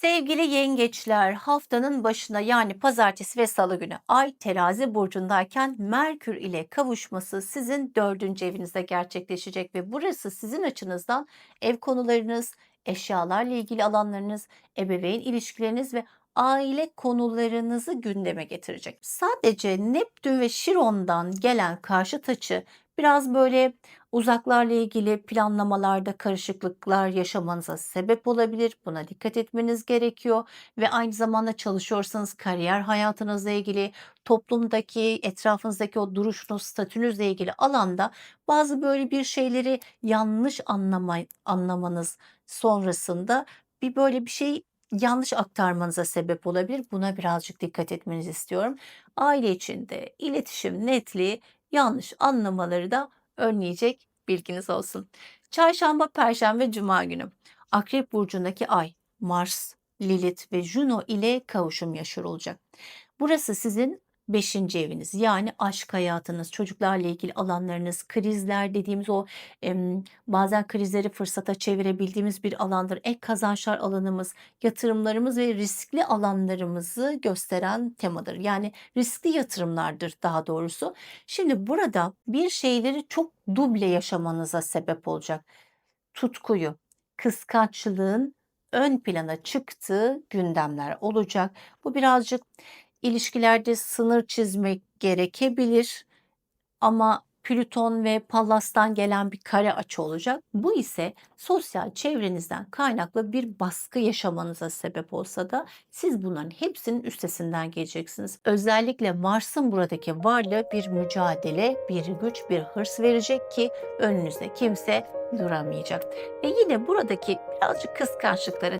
Sevgili yengeçler, haftanın başına yani pazartesi ve salı günü Ay terazi burcundayken Merkür ile kavuşması sizin dördüncü evinizde gerçekleşecek ve burası sizin açınızdan ev konularınız, eşyalarla ilgili alanlarınız, ebeveyn ilişkileriniz ve aile konularınızı gündeme getirecek. Sadece Neptün ve Şiron'dan gelen karşıt açı biraz böyle uzaklarla ilgili planlamalarda karışıklıklar yaşamanıza sebep olabilir. Buna dikkat etmeniz gerekiyor ve aynı zamanda çalışıyorsanız kariyer hayatınızla ilgili, toplumdaki, etrafınızdaki o duruşunuz, statünüzle ilgili alanda bazı böyle bir şeyleri yanlış anlama anlamanız sonrasında bir böyle bir şey yanlış aktarmanıza sebep olabilir. Buna birazcık dikkat etmenizi istiyorum. Aile içinde iletişim netliği yanlış anlamaları da önleyecek bilginiz olsun. Çarşamba, Perşembe, Cuma günü Akrep Burcu'ndaki Ay, Mars, Lilith ve Juno ile kavuşum yaşıyor olacak. Burası sizin beşinci eviniz. Yani aşk hayatınız, çocuklarla ilgili alanlarınız, krizler dediğimiz o em, bazen krizleri fırsata çevirebildiğimiz bir alandır. Ek kazançlar alanımız, yatırımlarımız ve riskli alanlarımızı gösteren temadır. Yani riskli yatırımlardır daha doğrusu. Şimdi burada bir şeyleri çok duble yaşamanıza sebep olacak. Tutkuyu, kıskançlığın ön plana çıktığı gündemler olacak. Bu birazcık ilişkilerde sınır çizmek gerekebilir ama Plüton ve Pallas'tan gelen bir kare açı olacak. Bu ise sosyal çevrenizden kaynaklı bir baskı yaşamanıza sebep olsa da siz bunların hepsinin üstesinden geleceksiniz. Özellikle Mars'ın buradaki varlığı bir mücadele, bir güç, bir hırs verecek ki önünüzde kimse duramayacak. Ve yine buradaki birazcık kıskançlıklara